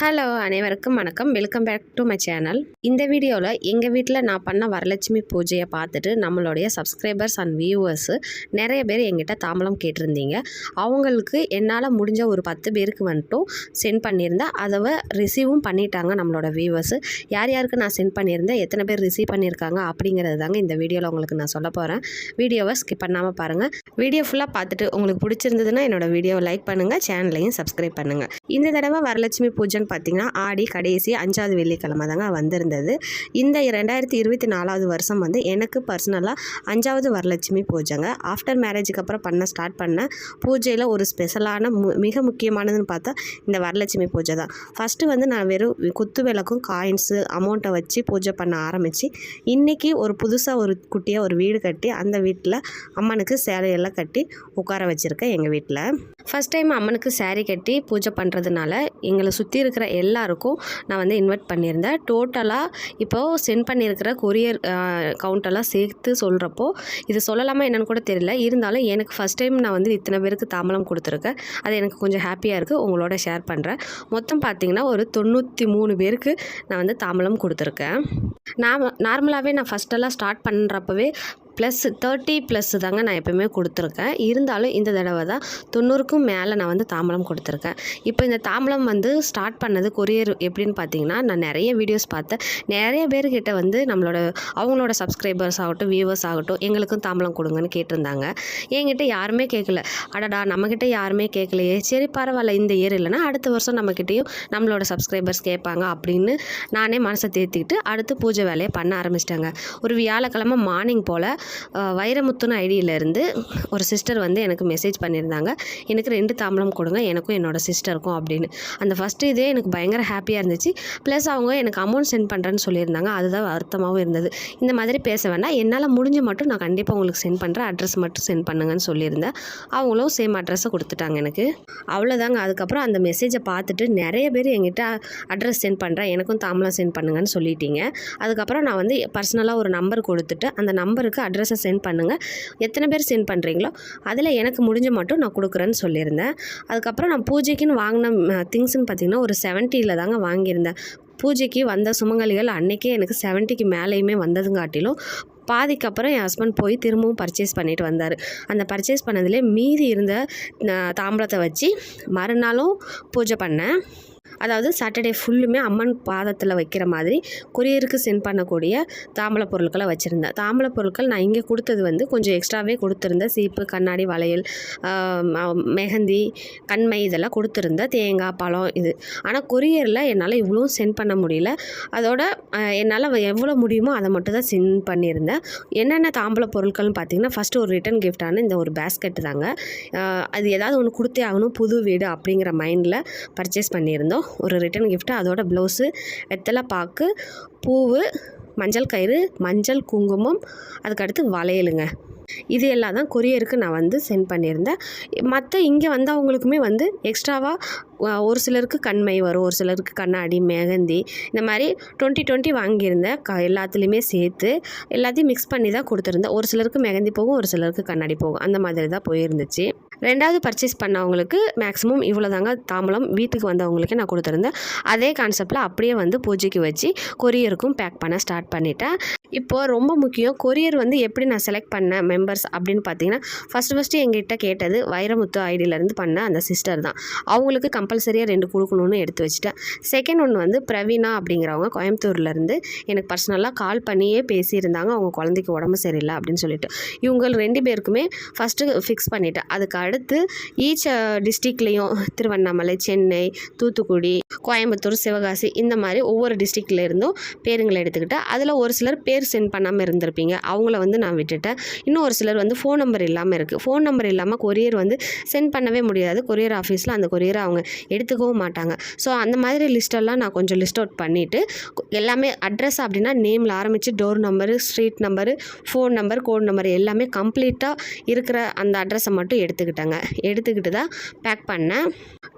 Hello அனைவருக்கும் வணக்கம். Welcome back to my channel இந்த வீடியோவில் எங்கள் வீட்டில் நான் பண்ண வரலட்சுமி பூஜையை பார்த்துட்டு நம்மளுடைய சப்ஸ்கிரைபர்ஸ் அண்ட் வியூவர்ஸு நிறைய பேர் எங்கிட்ட தாம்பலம் கேட்டிருந்தீங்க. அவங்களுக்கு என்னால் முடிஞ்ச ஒரு பத்து பேருக்கு வந்துட்டும் சென்ட் பண்ணியிருந்தேன் அதை ரிசீவும் பண்ணிட்டாங்க நம்மளோட வியூவர்ஸு யார் யாருக்கு நான் சென்ட் பண்ணியிருந்தேன் எத்தனை பேர் ரிசீவ் பண்ணியிருக்காங்க அப்படிங்கிறது தாங்க இந்த வீடியோவில் உங்களுக்கு நான் சொல்ல போகிறேன் வீடியோவை ஸ்கிப் பண்ணாமல் பாருங்கள் வீடியோ ஃபுல்லாக பார்த்துட்டு உங்களுக்கு பிடிச்சிருந்ததுன்னா என்னோட வீடியோவை லைக் பண்ணுங்கள் சேனலையும் சப்ஸ்கிரைப் பண்ணுங்கள் இந்த தடவை வரலட்சுமி பூஜை பார்த்திங்கன்னா ஆடி கடைசி அஞ்சாவது வெள்ளிக்கிழமை தாங்க வந்திருந்தது. இந்த ரெண்டாயிரத்தி இருபத்தி நாலாவது வருஷம் வந்து எனக்கு பர்சனலாக அஞ்சாவது வரலட்சுமி பூஜைங்க. ஆஃப்டர் மேரேஜுக்கு அப்புறம் பண்ண ஸ்டார்ட் பண்ண பூஜையில் ஒரு ஸ்பெஷலான மு மிக முக்கியமானதுன்னு பார்த்தா இந்த வரலட்சுமி பூஜை தான். ஃபஸ்ட்டு வந்து நான் வெறும் குத்து விளக்கும் காயின்ஸு அமௌண்ட்டை வச்சு பூஜை பண்ண ஆரம்பித்து இன்றைக்கி ஒரு புதுசாக ஒரு குட்டியாக ஒரு வீடு கட்டி அந்த வீட்டில் அம்மனுக்கு சேலையெல்லாம் கட்டி உட்கார வச்சுருக்கேன் எங்கள் வீட்டில் ஃபஸ்ட் டைம் அம்மனுக்கு சேரீ கட்டி பூஜை பண்ணுறதுனால எங்களை சுற்றி இருக்கிற இருக்கிற எல்லாருக்கும் நான் வந்து இன்வைட் பண்ணியிருந்தேன். டோட்டலாக இப்போது சென்ட் பண்ணியிருக்கிற கொரியர் கவுண்டெல்லாம் சேர்த்து சொல்கிறப்போ இது சொல்லலாமா என்னென்னு கூட தெரியல. இருந்தாலும் எனக்கு ஃபஸ்ட் டைம் நான் வந்து இத்தனை பேருக்கு தாம்பலம் கொடுத்துருக்கேன். அது எனக்கு கொஞ்சம் ஹாப்பியாக இருக்குது உங்களோட ஷேர் பண்ணுறேன் மொத்தம் பார்த்தீங்கன்னா ஒரு தொண்ணூற்றி மூணு பேருக்கு நான் வந்து தாம்பலம் கொடுத்துருக்கேன். நான் நார்மலாகவே நான் ஃபஸ்ட்டெல்லாம் ஸ்டார்ட் பண்ணுறப்பவே ப்ளஸ் தேர்ட்டி ப்ளஸ் தாங்க நான் எப்போயுமே கொடுத்துருக்கேன். இருந்தாலும் இந்த தடவை தான் தொண்ணூறுக்கும் மேலே நான் வந்து தாம்பலம் கொடுத்துருக்கேன். இப்போ இந்த தாம்பலம் வந்து ஸ்டார்ட் பண்ணது கொரியர் எப்படின்னு பார்த்தீங்கன்னா நான் நிறைய வீடியோஸ் பார்த்தேன். நிறைய பேர்கிட்ட வந்து நம்மளோட அவங்களோட சப்ஸ்கிரைபர்ஸ் ஆகட்டும் வியூவர்ஸ் ஆகட்டும் எங்களுக்கும் தாம்பலம் கொடுங்கன்னு கேட்டிருந்தாங்க. என்கிட்ட யாருமே கேட்கல அடடா நம்மக்கிட்ட யாருமே கேட்கலையே சரி பரவாயில்ல இந்த இயர் இல்லைன்னா அடுத்த வருஷம் நம்மக்கிட்டேயும் நம்மளோட சப்ஸ்கிரைபர்ஸ் கேட்பாங்க அப்படின்னு நானே மனசை தேர்த்திக்கிட்டு அடுத்து பூஜை வேலையை பண்ண ஆரம்பிச்சிட்டாங்க. ஒரு வியாழக்கிழமை மார்னிங் போல் வைரமுத்துன்னு ஐடியிலேருந்து ஒரு சிஸ்டர் வந்து எனக்கு மெசேஜ் பண்ணியிருந்தாங்க. எனக்கு ரெண்டு தாம்பலம் கொடுங்க எனக்கும் என்னோட சிஸ்டருக்கும் அப்படின்னு. அந்த ஃபஸ்ட்டு இதே எனக்கு பயங்கர ஹாப்பியாக இருந்துச்சு. ப்ளஸ் அவங்க எனக்கு அமௌண்ட் சென்ட் பண்ணுறேன்னு சொல்லியிருந்தாங்க. அதுதான் வருத்தமாகவும் இருந்தது. இந்த மாதிரி பேச வேண்டாம். என்னால் முடிஞ்ச மட்டும் நான் கண்டிப்பாக உங்களுக்கு சென்ட் பண்ணுறேன் அட்ரஸ் மட்டும் சென்ட் பண்ணுங்கன்னு சொல்லியிருந்தேன். அவங்களும் சேம் அட்ரஸை கொடுத்துட்டாங்க எனக்கு. அவ்வளோதாங்க அதுக்கப்புறம் அந்த மெசேஜை பார்த்துட்டு நிறைய பேர் என்கிட்ட அட்ரஸ் சென்ட் பண்ணுறேன் எனக்கும் தாம்பலம் சென்ட் பண்ணுங்கன்னு சொல்லிட்டீங்க. அதுக்கப்புறம் நான் வந்து பர்சனலாக ஒரு நம்பர் கொடுத்துட்டு அந்த நம்பருக்கு அட்ரஸ் சென்ட் பண்ணுங்கள் எத்தனை பேர் சென்ட் பண்ணுறீங்களோ அதில் எனக்கு முடிஞ்ச மட்டும் நான் கொடுக்குறேன்னு சொல்லியிருந்தேன். அதுக்கப்புறம் நான் பூஜைக்குன்னு வாங்கின திங்ஸ்ன்னு பார்த்தீங்கன்னா ஒரு செவன்ட்டியில் தாங்க வாங்கியிருந்தேன். பூஜைக்கு வந்த சுமங்கலிகள் அன்றைக்கே எனக்கு செவன்ட்டிக்கு மேலேயுமே வந்ததுங்காட்டிலும் பாதிக்கு அப்புறம் என் ஹஸ்பண்ட் போய் திரும்பவும் பர்ச்சேஸ் பண்ணிட்டு வந்தார். அந்த பர்ச்சேஸ் பண்ணதுலேயே மீதி இருந்த அஹ், தாம்பலத்தை வச்சு மறுநாளும் பூஜை பண்ணேன். அதாவது சாட்டர்டே ஃபுல்லுமே அம்மன் பாதத்தில் வைக்கிற மாதிரி கொரியருக்கு சென்ட் பண்ணக்கூடிய தாம்பல பொருட்களை வச்சுருந்தேன். தாம்பல பொருட்கள் நான் இங்கே கொடுத்தது வந்து கொஞ்சம் எக்ஸ்ட்ராவே கொடுத்துருந்தேன். சீப்பு கண்ணாடி வளையல் மெஹந்தி கண்மை இதெல்லாம் கொடுத்துருந்தேன். தேங்காய் பழம் இது. ஆனால் கொரியரில் என்னால் இவ்வளோ சென்ட் பண்ண முடியல. அதோட என்னால் எவ்வளோ முடியுமோ அதை மட்டும் தான் சென்ட் பண்ணியிருந்தேன். என்னென்ன தாம்பல பொருட்கள்னு பார்த்தீங்கன்னா ஃபஸ்ட்டு ஒரு ரிட்டன் கிஃப்டான இந்த ஒரு பேஸ்கெட் தாங்க. அது ஏதாவது ஒன்று கொடுத்தே ஆகணும். புது வீடு அப்படிங்கிற மைண்டில் பர்ச்சேஸ் பண்ணியிருந்தோம். ஒரு ரிட்டன் கிஃப்ட்டு அதோட ப்ளவுஸு வெத்தலை பாக்கு பூவு மஞ்சள் கயிறு மஞ்சள் குங்குமம் அதுக்கடுத்து வளையலுங்க. இது எல்லாம் தான் கொரியருக்கு நான் வந்து சென்ட் பண்ணியிருந்தேன். மற்ற இங்கே வந்தவங்களுக்குமே வந்து எக்ஸ்ட்ராவாக ஒரு சிலருக்கு கண்மை வரும் ஒரு சிலருக்கு கண்ணாடி மெஹந்தி இந்த மாதிரி டுவெண்ட்டி டுவெண்ட்டி வாங்கியிருந்தேன் க எல்லாத்துலேயுமே சேர்த்து எல்லாத்தையும் மிக்ஸ் பண்ணி தான் கொடுத்துருந்தேன். ஒரு சிலருக்கு மெஹந்தி போகும் ஒரு சிலருக்கு கண்ணாடி போகும். அந்த மாதிரி தான் போயிருந்துச்சு. ரெண்டாவது பர்ச்சேஸ் பண்ணவங்களுக்கு மேக்ஸிமம் இவ்வளோ தாங்க தாம்பலம் வீட்டுக்கு வந்தவங்களுக்கு நான் கொடுத்துருந்தேன். அதே கான்செப்டில் அப்படியே வந்து பூஜைக்கு வச்சு கொரியருக்கும் பேக் பண்ண ஸ்டார்ட் பண்ணிட்டேன். இப்போது ரொம்ப முக்கியம் கொரியர் வந்து எப்படி நான் செலக்ட் பண்ணேன் மெம்பர்ஸ் அப்படின்னு பார்த்தீங்கன்னா ஃபஸ்ட்டு ஃபஸ்ட்டு எங்கிட்ட கேட்டது வைரமுத்து ஐடியிலேருந்து பண்ண அந்த சிஸ்டர் தான். அவங்களுக்கு கம்பல்சரியாக ரெண்டு கொடுக்கணும்னு எடுத்து வச்சுட்டேன். செகண்ட் ஒன்று வந்து பிரவீனா அப்படிங்கிறவங்க கோயம்புத்தூர்லேருந்து எனக்கு பர்சனலாக கால் பண்ணியே பேசியிருந்தாங்க. அவங்க குழந்தைக்கு உடம்பு சரியில்லை அப்படின்னு சொல்லிட்டு. இவங்க ரெண்டு பேருக்குமே ஃபஸ்ட்டு ஃபிக்ஸ் பண்ணிட்டேன். அதுக்கு அடுத்து ஈச் டிஸ்ட்ரிக்ட்லேயும் திருவண்ணாமலை சென்னை தூத்துக்குடி கோயம்புத்தூர் சிவகாசி இந்த மாதிரி ஒவ்வொரு டிஸ்ட்ரிக்ட்லேருந்தும் பேருங்களை எடுத்துக்கிட்டேன். அதில் ஒரு சிலர் பேர் சென்ட் பண்ணாமல் இருந்திருப்பீங்க. அவங்கள வந்து நான் விட்டுட்டேன். இன்னும் ஒரு சிலர் வந்து ஃபோன் நம்பர் இல்லாமல் இருக்குது ஃபோன் நம்பர் இல்லாமல் கொரியர் வந்து சென்ட் பண்ணவே முடியாது. கொரியர் ஆஃபீஸில் அந்த கொரியரை அவங்க எடுத்துக்கவும் மாட்டாங்க. ஸோ அந்த மாதிரி லிஸ்ட்டெல்லாம் நான் கொஞ்சம் லிஸ்ட் அவுட் பண்ணிவிட்டு எல்லாமே அட்ரஸ் அப்படின்னா நேமில் ஆரம்பித்து door number street number phone number code number எல்லாமே கம்ப்ளீட்டாக இருக்கிற அந்த அட்ரஸை மட்டும் எடுத்துக்கிட்டேங்க. எடுத்துக்கிட்டு தான் பேக் பண்ணேன்.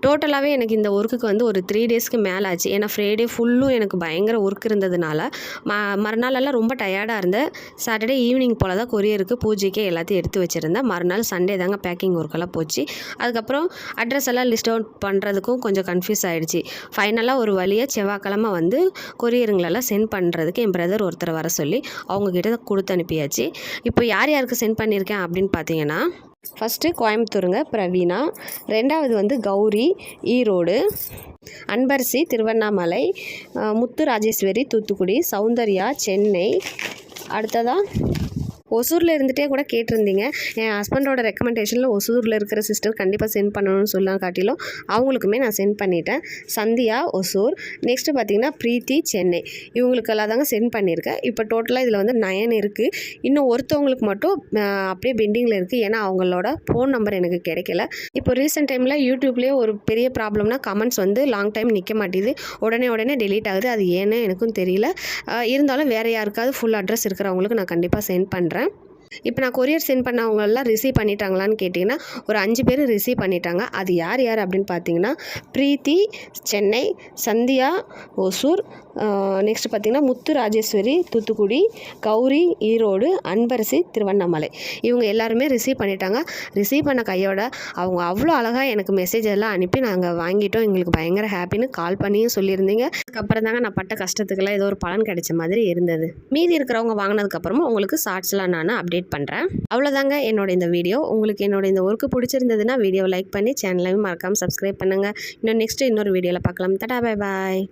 டோட்டலாகவே எனக்கு இந்த ஒர்க்குக்கு வந்து ஒரு த்ரீ டேஸ்க்கு மேலே ஆச்சு. ஏன்னா ஃப்ரைடே ஃபுல்லும் எனக்கு பயங்கர ஒர்க் இருந்ததுனால ம மறுநாளெல்லாம் ரொம்ப டயர்டாக இருந்தேன் சாட்டர்டே ஈவினிங் போல் தான் கொரியருக்கு பூஜைக்கே எல்லாத்தையும் எடுத்து வச்சுருந்தேன். மறுநாள் சண்டே தாங்க பேக்கிங் ஒர்க்கெல்லாம் போச்சு. அதுக்கப்புறம் அட்ரஸ் எல்லாம் லிஸ்ட் அவுட் பண்ணுற பண்ணுறதுக்கும் கொஞ்சம் கன்ஃபியூஸ் ஆகிடுச்சு ஃபைனலாக ஒரு வழியாக செவ்வாய்க்கிழமை வந்து கொரியருங்களெல்லாம் சென்ட் பண்ணுறதுக்கு என் பிரதர் ஒருத்தரை வர சொல்லி அவங்கக்கிட்ட கொடுத்து அனுப்பியாச்சு. இப்போ யார் யாருக்கு சென்ட் பண்ணியிருக்கேன் அப்படின்னு பார்த்தீங்கன்னா ஃபஸ்ட்டு கோயம்புத்தூருங்க பிரவீனா. ரெண்டாவது வந்து கௌரி ஈரோடு. அன்பரசி திருவண்ணாமலை. முத்து ராஜேஸ்வரி தூத்துக்குடி சௌந்தர்யா சென்னை. அடுத்ததாக ஒசூரில் இருந்துகிட்டே கூட கேட்டிருந்தீங்க. என் ஹஸ்பண்டோட ரெக்கமெண்டேஷனில் ஒசூரில் இருக்கிற சிஸ்டர் கண்டிப்பாக சென்ட் பண்ணணும்னு சொல்லலாம் காட்டிலும் அவங்களுக்குமே நான் சென்ட் பண்ணிட்டேன். சந்தியா ஒசூர். நெக்ஸ்ட்டு பார்த்தீங்கன்னா ப்ரீத்தி சென்னை. இவங்களுக்கெல்லாம் தாங்க சென்ட் பண்ணியிருக்கேன். இப்போ டோட்டலாக இதில் வந்து நயன் இருக்குது இன்னும் ஒருத்தவங்களுக்கு மட்டும் அப்படியே பெண்டிங்கில் இருக்குது ஏன்னா அவங்களோட ஃபோன் நம்பர் எனக்கு கிடைக்கல. இப்போ ரீசெண்ட் டைமில் யூடியூப்லேயே ஒரு பெரிய ப்ராப்ளம்னா கமெண்ட்ஸ் வந்து லாங் டைம் நிற்க மாட்டேது உடனே உடனே டெலீட் ஆகுது. அது ஏன்னு எனக்கும் தெரியல. இருந்தாலும் வேறு யாருக்காவது ஃபுல் அட்ரஸ் இருக்கிறவங்களுக்கு நான் கண்டிப்பாக சென்ட் பண்ணுறேன் இப்போ நான் கொரியர் சென்ட் பண்ணவங்களெல்லாம் ரிசீவ் பண்ணிட்டாங்களான்னு கேட்டிங்கன்னா ஒரு அஞ்சு பேர் ரிசீவ் பண்ணிட்டாங்க. அது யார் யார் அப்படின்னு பார்த்தீங்கன்னா ப்ரீத்தி சென்னை சந்தியா ஒசூர் நெக்ஸ்ட் பார்த்திங்கன்னா முத்து ராஜேஸ்வரி தூத்துக்குடி கௌரி ஈரோடு அன்பரசி திருவண்ணாமலை. இவங்க எல்லாருமே ரிசீவ் பண்ணிட்டாங்க. ரிசீவ் பண்ண கையோட அவங்க அவ்வளோ அழகாக எனக்கு மெசேஜ் எல்லாம் அனுப்பி நாங்கள் வாங்கிட்டோம். எங்களுக்கு பயங்கர ஹாப்பின்னு கால் பண்ணியும் சொல்லியிருந்தீங்க. அதுக்கப்புறம் தாங்க நான் பட்ட கஷ்டத்துக்கெல்லாம் ஏதோ ஒரு பலன் கிடைச்ச மாதிரி இருந்தது. மீதி இருக்கிறவங்க வாங்கினதுக்கப்புறமா உங்களுக்கு ஷார்ட்ஸ்லாம் நான் அப்டேட் பண்ணுறேன் அவ்வளோதாங்க என்னோட இந்த வீடியோ உங்களுக்கு என்னோட இந்த ஒர்க்கு பிடிச்சிருந்ததுன்னா வீடியோவை லைக் பண்ணி சேனலையும் மறக்காமல் சப்ஸ்கிரைப் பண்ணுங்கள் இன்னும் நெக்ஸ்ட்டு இன்னொரு வீடியோவில் பார்க்கலாம். தடா பாய் பாய்